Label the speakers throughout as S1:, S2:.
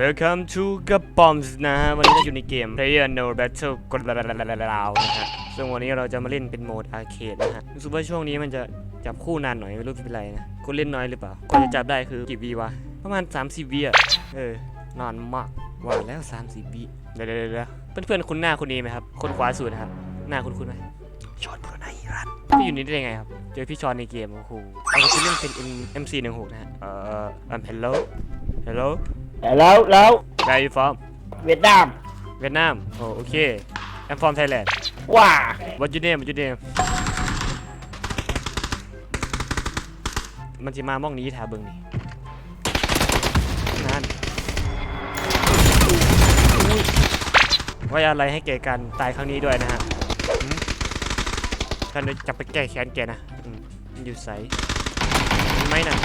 S1: Welcome to กระป๋อมนะฮะ วันนี้เราอยู่ในเกม Player No Battle กดลาวนะฮะ ซึ่งวันนี้เราจะมาเล่นเป็นโหมดอาร์เคดนะฮะรู้สึกว่าช่วงนี้มันจะจับคู่นานหน่อยไม่รู้เป็นไรนะคนเล่นน้อยหรือเปล่าคนจะจับได้คือกี่วีวะ ประมาณ 30วีอะ เออนานมากว่าแล้ว 30วีเดี๋ยวเดี๋ยวเดี๋ยวเพื่อนๆคุณหน้าคนนี้ไหมครับ คนขวาสุดนะครับ หน้าคุณคุณไหมชอนบุรณาฮิรัตพี่อยู่นี่ได้ยังไงครับ เจอพี่ชอนในเกมโอ้โหเอาไปเล่นเป็น MC16 นะฮะ เอ่อ I'm hello hello
S2: แล้วแล้ว
S1: Where are you from
S2: เวียดนาม
S1: เวียดนามโอ้โอเค I'm from Thailand
S2: ว่า
S1: What your name What your name มันจะมามองนี้ถาเบิงนี่นั่นอุ๊ยไว้อะไรให้แก่กันตายครั้งนี้ด้วยนะฮะหืมกันจะไปแก้แค้นแกนะอืมมันอยู่ใสเห็นไหมน่ะ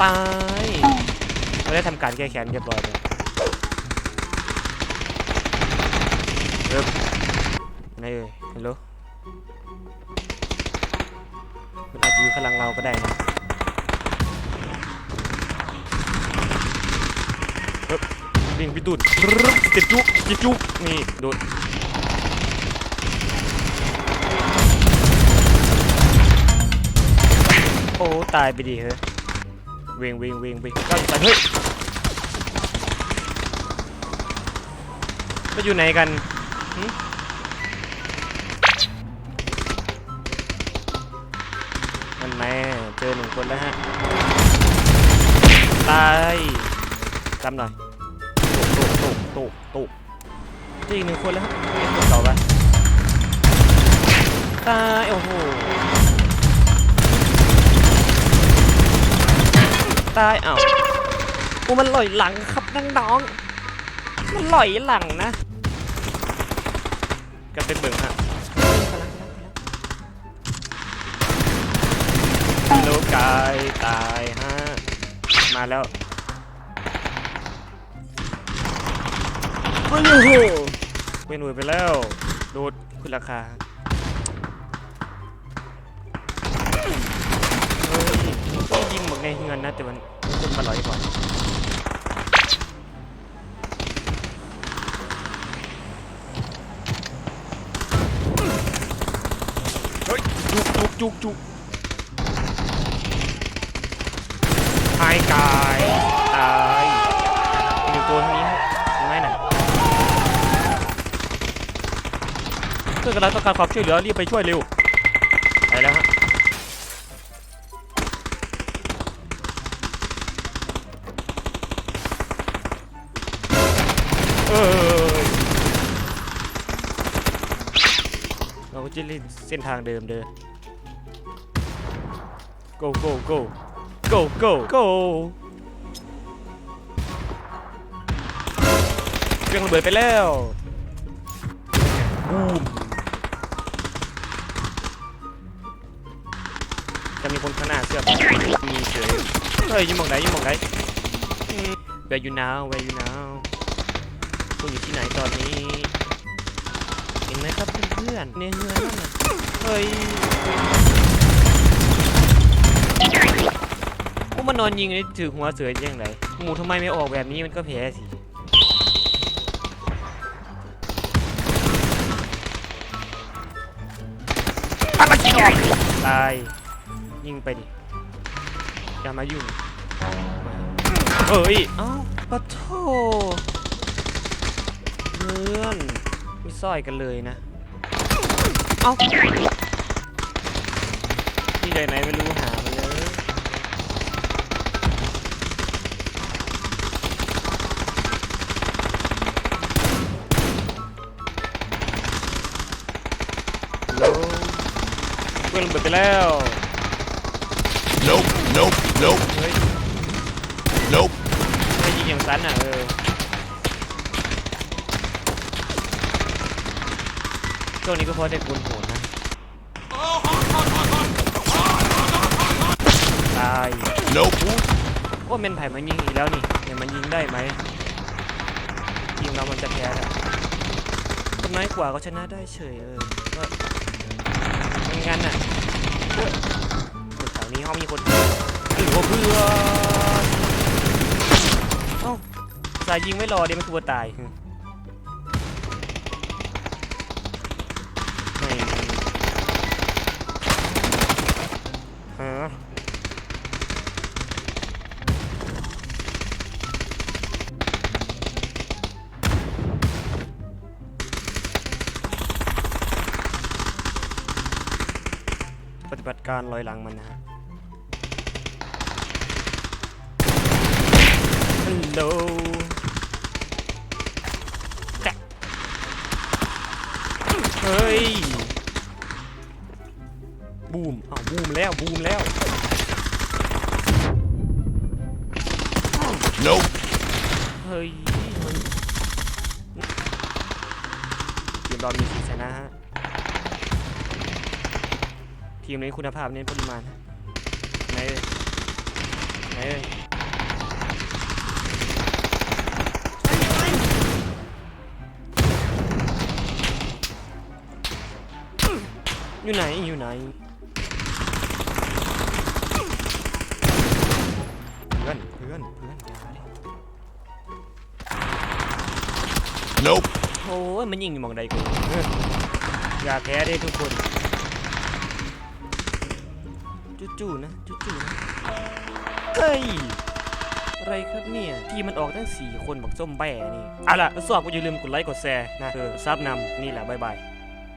S1: ตายเราได้ทำการแก้แค้นเรียบร้อยแล้วไหนเอ่ยฮัลโหลมันอาจจะอยู่ข้างหลังเราก็ได้นะเฮ้ยวิ่งไปดูดติดจุกติดจุกนี่ดูดโอ้ ตายไปดิเฮ้ย วิ่งวิ่งวิงวิงก้าวไปเฮ้ยไปอยู่ไหนกันมันแม่เจอหนึ่งคนแล้วฮะ ตายจำหน่อยตุกตุกตุกตุกเจออีกหนึ่งคนแล้วฮะเป็นคนต่อไปตาย โอ้โห ตายเอ้าโอ้มันลอยหลังครับน้องๆมันลอยหลังนะก็เป็นเบิ่งฮะโลกายตายฮะ มาแล้วโอ้โหเป็นหน่วยไปแล้ว โดดขึ้นราคา ก็ยิงหมดไงเงินนะแต่มันคนมาลอยก่อนเฮ้ยจุกจุกจุกจุกตายกายตายอีกหนึ่งตัวทางนี้ครับเห็นไหมน่ะเพื่อนกำลังต้องการความช่วยเหลือรีบไปช่วยเร็วไปแล้วฮะ เออเราก็จะเล่นเส้นทางเดิมเดิน go go go go go go เครื่องระเบิดไปแล้วบูมจะมีคนข้างหน้าเสื้อแบบมีเฉยเฮ้ยยิงมองไหนยิงมองไหนอืม Where you now Where you now คุณอยู่ที่ไหนตอนนี้เห็นไหมครับเพื่อนๆในเฮือนนั่นน่ะเฮ้ยกูมันนอนยิงนี่ถือหัวเสือยังไงหมูทำไมไม่ออกแบบนี้มันก็แพ้สิตายยิงไปดิอย่ามายุ่งเอ้ยเอ้าปะโท พื่อนไม่ซ่อยกันเลยนะ เอ้าที่ไหนไหนไม่รู้หามาเลยฮัลโหลเพื่อนระเบิดไปแล้ว
S3: Nope, nope, nope,
S1: เฮ้ย
S3: nope.
S1: ไม่ยิงอย่างสั้นอะเออ ช่วงนี้ก็เพราะได้กุนโหดนะตาย
S3: Nope.
S1: ว่าเมนไผ่มันยิงอีกแล้วนี่เนี่ยมันยิงได้ไหมยิงเรามันจะแพ้แล้วคนน้อยกว่าก็ชนะได้เฉยเออก็เป็นงั้นน่ะเฮ้ยแถวนี้เขามีคนอื่นกว่าเพื่อนาห์ยิงไม่รอเดี๋ยวมันคือว่าตาย ฏิบัติการลอยหลังมันนะฮะฮัลโหลแกะเฮ้ย บูมอ้าวบูมแล้ว บูมแล้ว
S3: Nope.
S1: เฮ้ยมันทีมเรามีสีชนะฮะ ทีมนี้คุณภาพเน้นปริมาณฮะไหนเอ่ยไหนเอ่ยอยู่ไหนอยู่ไหนเพื่อนเพื่อนเพื่อนอย่าดิ
S3: Nope.
S1: โอ้ยมันยิงอยู่หมองใดกูเอออย่าแพ้เด้ทุกคน จู่ๆนะจู่ๆนะเฮ้ยอะไรครับเนี่ยทีมมันออกทั้งสี่คนบอกส้มแบ่นี่เอาล่ะทดสอบก็อย่าลืมกดไลค์กดแชร์นะเออซับนำนี่แหละบ๊ายบาย